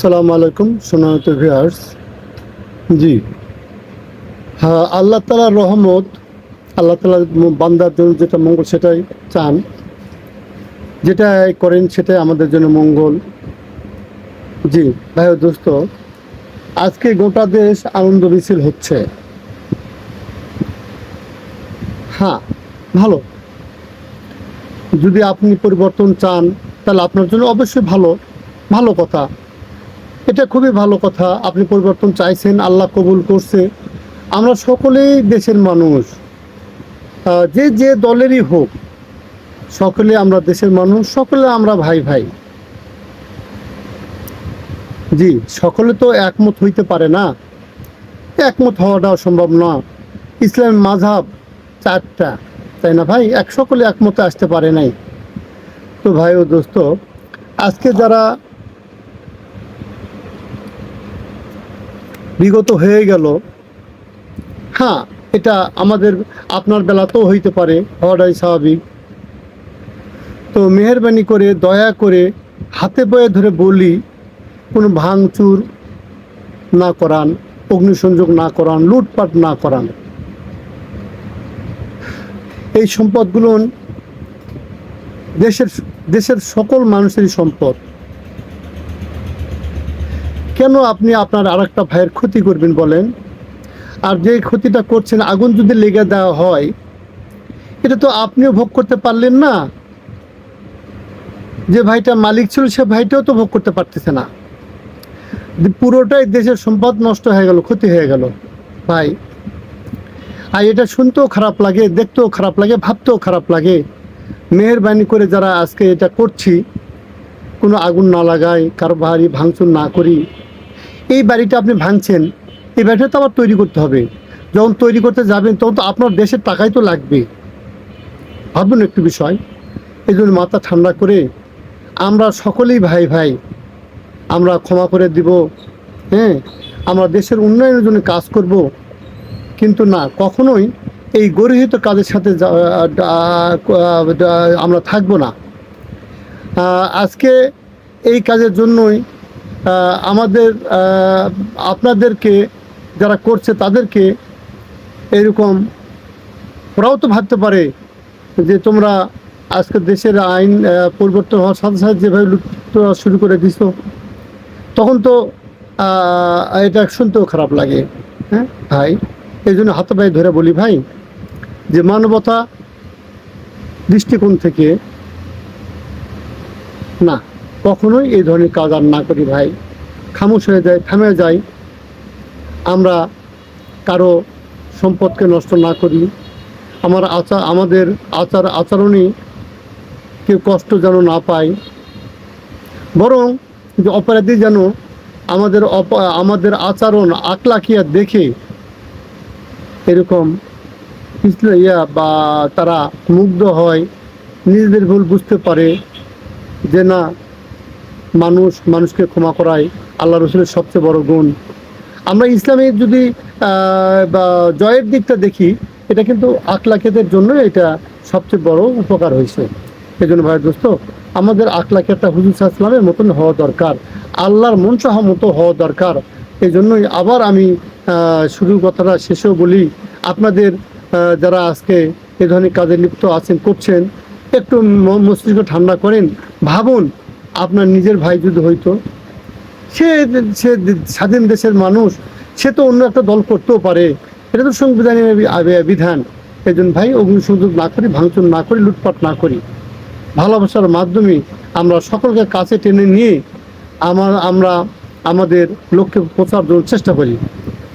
সালাম আলাইকুম সোনাত ভিয়ার্স জি। হ্যাঁ আল্লাহ তালার রহমত, আল্লাহ তালার বান্দার জন্য যেটা মঙ্গল সেটাই চান। যেটাই করেন সেটাই আমাদের জন্য মঙ্গল। জি, ভাই দোস্ত, আজকে গোটা দেশ আনন্দ মিছিল হচ্ছে। হ্যাঁ ভালো। যদি আপনি পরিবর্তন চান, তাহলে আপনার জন্য অবশ্যই ভালো ভালো কথা। এটা খুবই ভালো কথা। আপনি পরিবর্তন চাইছেন, আল্লাহ কবুল করছে। আমরা সকলেই দেশের মানুষ। যে যে দলেরই হোক, সকলে আমরা দেশের মানুষ, সকলে আমরা ভাই ভাই। জি, সকলে তো একমত হইতে পারে না। একমত হওয়াটাও সম্ভব না। ইসলাম মাঝহাব চারটা, তাই না ভাই? এক সকলে একমতে আসতে পারে নাই। তো ভাই ও দোস্ত, আজকে যারা বিগত হয়ে গেল। হ্যাঁ এটা আমাদের আপনার বেলাতেও হইতে পারে, হওয়াটাই স্বাভাবিক। তো মেহরবানি করে, দয়া করে, হাতে বয়ে ধরে বলি, কোনো ভাঙচুর না করান, অগ্নিসংযোগ না করান, লুটপাট না করান। এই সম্পদগুলো দেশের দেশের সকল মানুষেরই সম্পদ। কেন আপনি আপনার আর একটা ভাইয়ের ক্ষতি করবেন বলেন? আর যে ক্ষতিটা করছেন, আগুন যদি লেগে দেওয়া হয়, এটা তো আপনিও ভোগ করতে পারলেন না। যে ভাইটা মালিক ছিল, সে ভাইটাও তো ভোগ করতে পারতেছে না। পুরোটাই দেশের সম্পদ নষ্ট হয়ে গেল, ক্ষতি হয়ে গেল। ভাই, আর এটা শুনতেও খারাপ লাগে, দেখতেও খারাপ লাগে, ভাবতেও খারাপ লাগে। মেহরবানি করে যারা আজকে এটা করছি কোনো আগুন না লাগাই কারও বাড়ি ভাঙচুর না করি। এই বাড়িটা আপনি ভাঙছেন, এই বাড়িটা তো আবার তৈরি করতে হবে। যখন তৈরি করতে যাবেন, তখন তো আপনার দেশের টাকাই তো লাগবে। ভাবুন একটু বিষয়। এই জন্য মাথা ঠান্ডা করে আমরা সকলেই ভাই ভাই, আমরা ক্ষমা করে দিব হ্যাঁ? আমরা দেশের উন্নয়নের জন্য কাজ করব। কিন্তু না, কখনোই এই গরিহিত কাজের সাথে আমরা থাকব না। আজকে এই কাজের জন্যই আমাদের আপনাদেরকে যারা করছে তাদেরকে এরকম ওরাও তো ভাবতে পারে যে তোমরা আজকে দেশের আইন পরিবর্তন হওয়ার সাথে সাথে যেভাবে লুপ্ত শুরু করে দিছ, তখন তো এটা শুনতেও খারাপ লাগে হ্যাঁ ভাই? এই জন্য হাতে পায়ে ধরে বলি ভাই, যে মানবতা দৃষ্টিকোণ থেকে না, কখনোই এই ধরনের কাজ আর না করি ভাই। খামোশ হয়ে যায়, থামে যাই আমরা কারও সম্পদকে নষ্ট না করি। আমার আচার আমাদের আচার আচরণে কেউ কষ্ট যেন না পায়। বরং যে অপরাধী যেন আমাদের অপ আমাদের আচরণ আকলাকিয়া দেখে এরকম ইয়া বা তারা মুগ্ধ হয়, নিজেদের ভুল বুঝতে পারে। যে না, মানুষ মানুষকে ক্ষমা করায় আল্লাহ রসুলের সবচেয়ে বড় গুণ। আমরা ইসলামে যদি জয়ের দিকটা দেখি, এটা কিন্তু আকলাকেদের জন্য এটা সবচেয়ে বড় উপকার হয়েছে। এই জন্য ভাই দোস্ত, আমাদের আকলাকেরটা হুজুর সাহা ইসলামের মতন হওয়া দরকার। আল্লাহর মন সহ মতো হওয়া দরকার। এই জন্যই আবার আমি শুরুর কথাটা শেষেও বলি, আপনাদের যারা আজকে এ ধরনের কাজে লিপ্ত আছেন, করছেন একটু মস্তিষ্ক ঠান্ডা করেন, ভাবুন আপনার নিজের ভাই যদি হইতো, সে সে স্বাধীন দেশের মানুষ, সে তো অন্য একটা দল করতেও পারে। এটা তো সংবিধানের বিধান। একজন ভাই অগ্নিসংযোগ না করি, ভাঙচুর না করি, লুটপাট না করি। ভালোবাসার মাধ্যমে আমরা সকলকে কাছে টেনে নিয়ে আমার আমরা আমাদের লক্ষ্যে পৌঁছার জন্য চেষ্টা করি।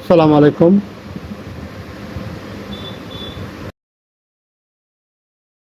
সালাম আলাইকুম।